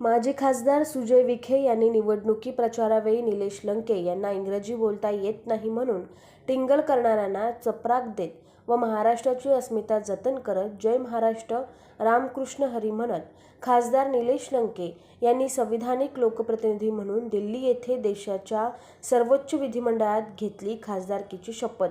माजी खासदार सुजय विखे यांनी निवडणुकी प्रचारावेळी निलेश लंके यांना इंग्रजी बोलता येत नाही म्हणून टिंगल करणाऱ्यांना चपराक देत व महाराष्ट्राची अस्मिता जतन करत जय महाराष्ट्र रामकृष्ण हरी म्हणत खासदार निलेश लंके यांनी संविधानिक लोकप्रतिनिधी म्हणून दिल्ली येथे देशाच्या सर्वोच्च विधिमंडळात घेतली खासदारकीची शपथ.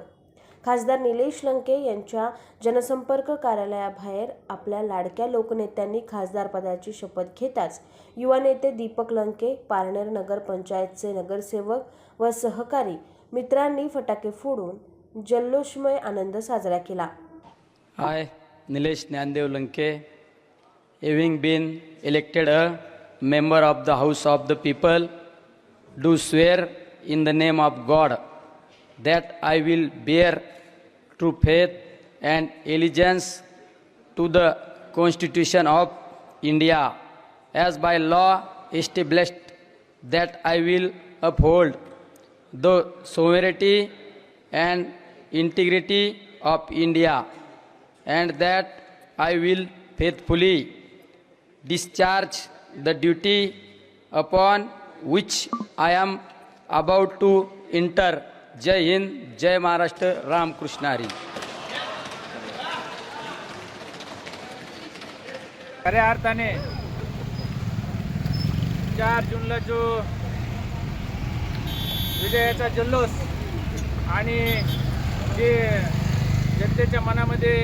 खासदार निलेश लंके यांच्या जनसंपर्क कार्यालयाबाहेर आपल्या लाडक्या लोकनेत्यांनी खासदारपदाची शपथ घेताच युवा नेते दीपक लंके पारनेर नगरपंचायतचे नगरसेवक व सहकारी मित्रांनी फटाके फोडून जल्लोषमय आनंद साजरा केला. I Nilesh Dnyandev Lanke having been elected a member of the House of the People, do swear in the name of God that I will bear true faith and allegiance to the Constitution of India as by law established that I will uphold the sovereignty and integrity of India and that I will faithfully discharge the duty upon which I am about to enter. जय हिंद जय महाराष्ट्र रामकृष्ण हरी. खऱ्या अर्थाने चार जूनला जो विजयाचा जल्लोष आणि जे जनतेच्या मनामध्ये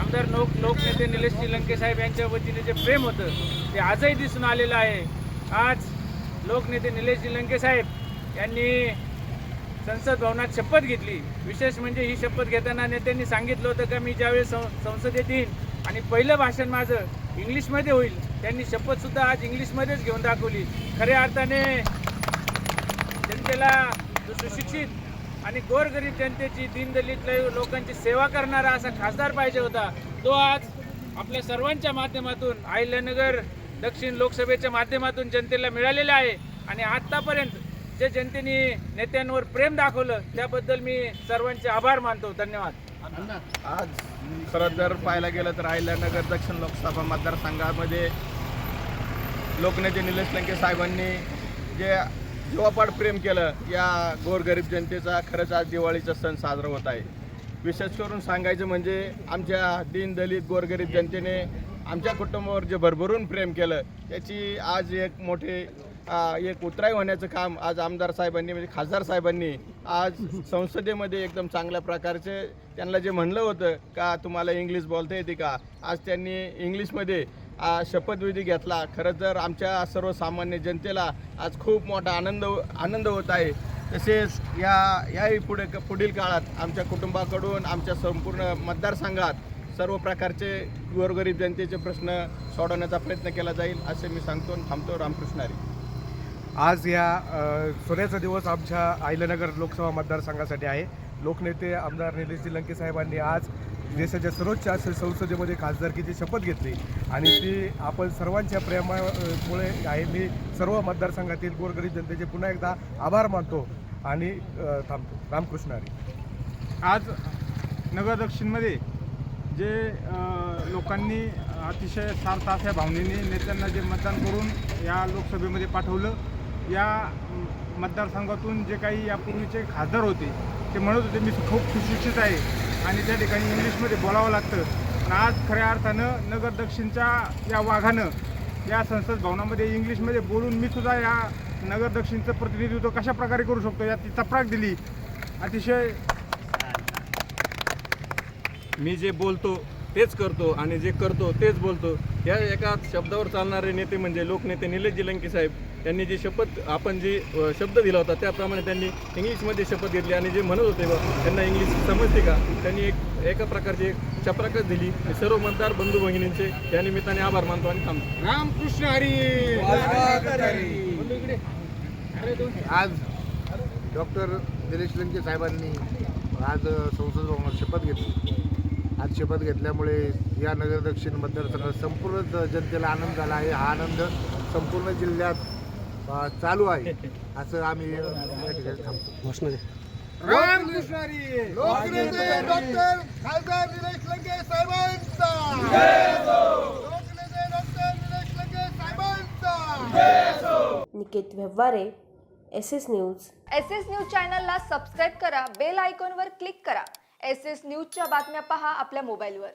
आमदार लोक लोकनेते निलेश लंके साहेब यांच्या वतीने जे प्रेम होतं ते आजही दिसून आलेलं आहे. आज लोकनेते निलेश लंके साहेब यांनी संसद भवनात शपथ घेतली. विशेष म्हणजे ही शपथ घेताना नेत्यांनी सांगितलं होतं का मी ज्यावेळेस सं संसदेत येईन आणि पहिलं भाषण माझं इंग्लिशमध्ये होईल त्यांनी शपथसुद्धा आज इंग्लिशमध्येच घेऊन दाखवली. खऱ्या अर्थाने जनतेला सुशिक्षित आणि गोरगरीब जनतेची दीनदलित लोकांची सेवा करणारा असा खासदार पाहिजे होता तो आज आपल्या सर्वांच्या माध्यमातून अहिल्यानगर दक्षिण लोकसभेच्या माध्यमातून जनतेला मिळालेला आहे. आणि आत्तापर्यंत जे जनतेने नेत्यांवर प्रेम दाखवलं त्याबद्दल मी सर्वांचे आभार मानतो. धन्यवाद. आज खरं जर पाहायला गेलं तर अहिल्यानगर दक्षिण लोकसभा मतदारसंघामध्ये लोकनेते निलेश लंके साहेबांनी जे जीवापाड प्रेम केलं या गोरगरीब जनतेचा खरंच आज दिवाळीचा सण साजरा होत आहे. विशेष करून सांगायचं म्हणजे आमच्या दीनदलित गोरगरीब जनतेने आमच्या कुटुंबावर जे भरभरून प्रेम केलं त्याची आज एक मोठे एक उतराई होण्याचं काम आज आमदार साहेबांनी म्हणजे खासदार साहेबांनी आज संसदेमध्ये एकदम चांगल्या प्रकारचे त्यांना जे म्हणलं होतं का तुम्हाला इंग्लिश बोलता येते का? आज त्यांनी इंग्लिशमध्ये शपथविधी घेतला. खरं तर आमच्या सर्वसामान्य जनतेला आज खूप मोठा आनंद आनंद होत आहे. तसेच या याही पुढे पुढील काळात आमच्या कुटुंबाकडून आमच्या संपूर्ण मतदारसंघात सर्व प्रकारचे गोरगरीब जनतेचे प्रश्न सोडवण्याचा प्रयत्न केला जाईल असे मी सांगतो आणि थांबतो रामकृष्णारी आज या सोन्याचा दिवस आमच्या आयलनगर लोकसभा मतदारसंघासाठी आहे. लोकनेते आमदार निलेशजी लंके साहेबांनी आज देशाच्या सर्वोच्च संसदेमध्ये खासदारकीची शपथ घेतली. आणि ती आपण सर्वांच्या प्रेमामुळे आहे. मी सर्व मतदारसंघातील गोरगरीब जनतेचे पुन्हा एकदा आभार मानतो आणि थांबतो. रामकृष्ण हरी. आज नगर दक्षिणमध्ये जे लोकांनी अतिशय सार्थ अशा भावनेने नेत्यांना जे मतदान करून या लोकसभेमध्ये पाठवलं या मतदारसंघातून जे काही यापूर्वीचे खासदार होते ते म्हणत होते मी खूप सुशिक्षित आहे. आणि त्या ठिकाणी इंग्लिशमध्ये बोलावं लागतं. पण आज खऱ्या अर्थानं नगर दक्षिणच्या या वाघानं या संसद भवनामध्ये इंग्लिशमध्ये बोलून मी सुद्धा या नगर दक्षिणचं प्रतिनिधित्व कशा प्रकारे करू शकतो याची चपराक दिली. अतिशय मी जे बोलतो तेच करतो आणि जे करतो तेच बोलतो. या एका शब्दावर चालणारे नेते म्हणजे लोकनेते निलेश जिलंकी साहेब. त्यांनी जी शपथ आपण जी शब्द दिला होता त्याप्रमाणे त्यांनी इंग्लिशमध्ये शपथ घेतली आणि जे म्हणत होते बा त्यांना इंग्लिश समजते का? त्यांनी एक एका प्रकारची एक चपराकच दिली. सर्व मतदार बंधू भगिनींचे या निमित्ताने आभार मानतो आणि थांबतो. रामकृष्ण हरी! आज डॉक्टर निलेश लंके साहेबांनी आज संसद भवनात शपथ घेतली. आज शपथ घेतल्यामुळे या नगर दक्षिण मतदारसंघात संपूर्ण जनतेला आनंद झाला आहे. हा आनंद संपूर्ण जिल्ह्यात चालू आहे. असं आम्ही अ, या ठिकाणी थांबतो लोकनेते डॉक्टर खासदार निलेश लंके साहेबांचा. लोकनेते डॉक्टर निलेश लंके साहेबांचा. Niket Vyavahare S S news S S news चॅनलला सबस्क्राईब करा बेल आयकॉनवर क्लिक करा. एस एस न्यूजच्या बातम्या पहा आपल्या मोबाईलवर